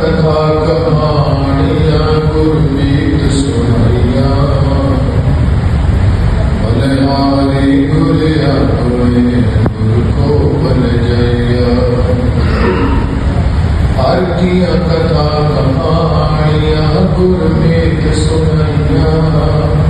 कथा कहानिया गुरमीत सुनाइया बलहारी गुरिया तुम्हें गुरु को बल जैया हर किया कथा कहानिया गुरमीत सुनाइया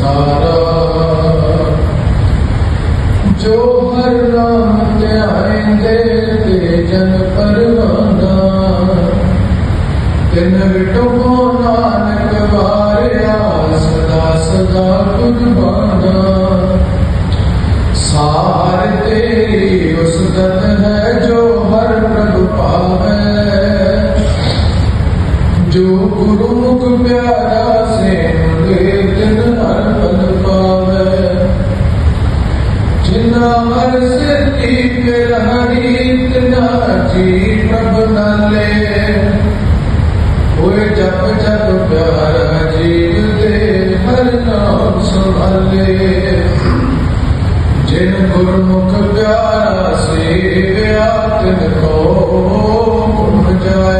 ਨਿਸਤਾਰਾ ਜੋ ਹਰ ਨਾਮ ਧਿਆਇਂਦੇ ਤੇ ਜਨ ਪਰਵਾਨਾ ਤਿਨ ਵਿਟੋ ਨਾਨਕ ਵਾਰਿਆ, ਸਦਾ ਸਦਾ ਕੁਰਬਾਨਾ ਸਾਰ ਤੇਰੀ ਨਾਮ ਜਿਨ ਗੁਰਮੁਖ ਪਿਆਰਾ ਸੇਵਿਆ ਤਿਨ ਕੋ ਗੁਣ ਜਾਇਆ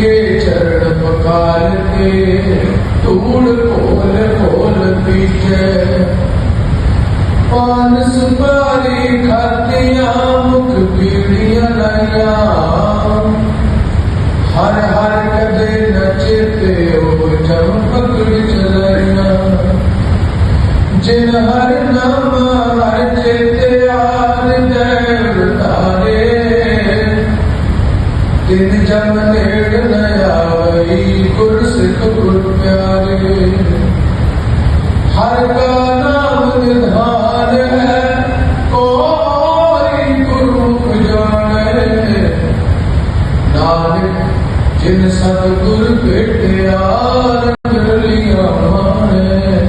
ਕੇ ਚਰਨ ਪਕਾਰ ਕੇ ਧੂੜ ਕੋਲ ਕੋਲ ਪੀਜੈ ਪਾਨ ਸੁਪਾਰੀ ਖਾਤੀਆਂ ਮੁਖ ਪੀੜੀਆਂ ਲਾਈਆਂ। ਸਤਿਗੁਰ ਭੇਟਿਆ ਰੰਗ ਲਿਆ ਮਾਣੈ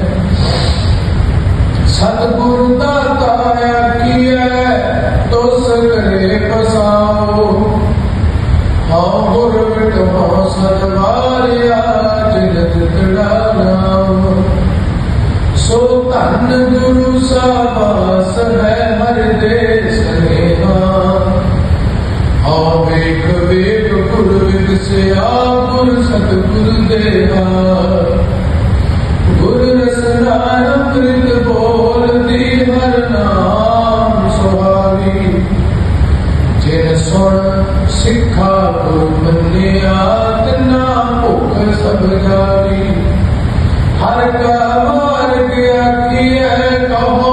ਸਤਿਗੁਰ ਦਾਤਾ ਆਖੀਐ ਤੋਸ ਕਰੇ ਪਸਾਓ ਹਉ ਗੁਰ ਮਿਟੋ ਸਦਵਾਰਿਆ ਜਗਤ ਤੜਾ ਸੋ ਧੰਨ ਗੁਰੂ ਸਾਬਾਸ ਹੈ ਹਰ ਦੇ ਸਨੇਹਾ ਹਉ ਵੇਖ ਵੇਖ ਗੁਰ ਵਿਗਸਿਆ ਗੁਰ ਸਤਿਗੁਰ ਦੇਹਾ ਗੁਰ ਰਸਨਾ ਅੰਮ੍ਰਿਤ ਬੋਲਦੀ ਹਰ ਨਾਮ ਸੁਹਾਵੀ ਜਿਨ ਸੁਣ ਸਿੱਖਾ ਗੁਰ ਮੰਨਿਆ ਤਨਾ ਭੁਖ ਸਭ ਜਾਰੀ ਹਰ ਕਾ ਮਾਰਗ ਆਖੀਐ ਕਹੋ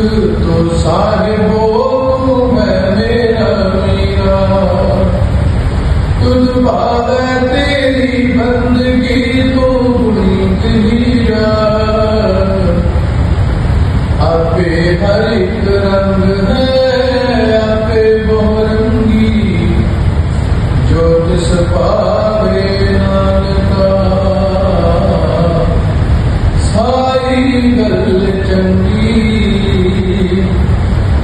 ਹਰ ਇੱਕ ਰੰਗ ਹੈ ਆਪੇ ਬਹੁਰੰਗੀ ਜੋ ਤਿਸ ਪਾਵੇ ਨਾਨਕਾ ਸਾਈ ਗੱਲ ਚੰਗੀ ਆਪੇ ਹਰ ਇੱਕ ਰੰਗ ਹੈ ਆਪੇ ਬਹੁਰੰਗੀ ਜੋ ਤਿਸ ਪਾਵੇ ਨਾਨਕਾ ਸਾਰੀ ਗੱਲ ਚੰਗੀ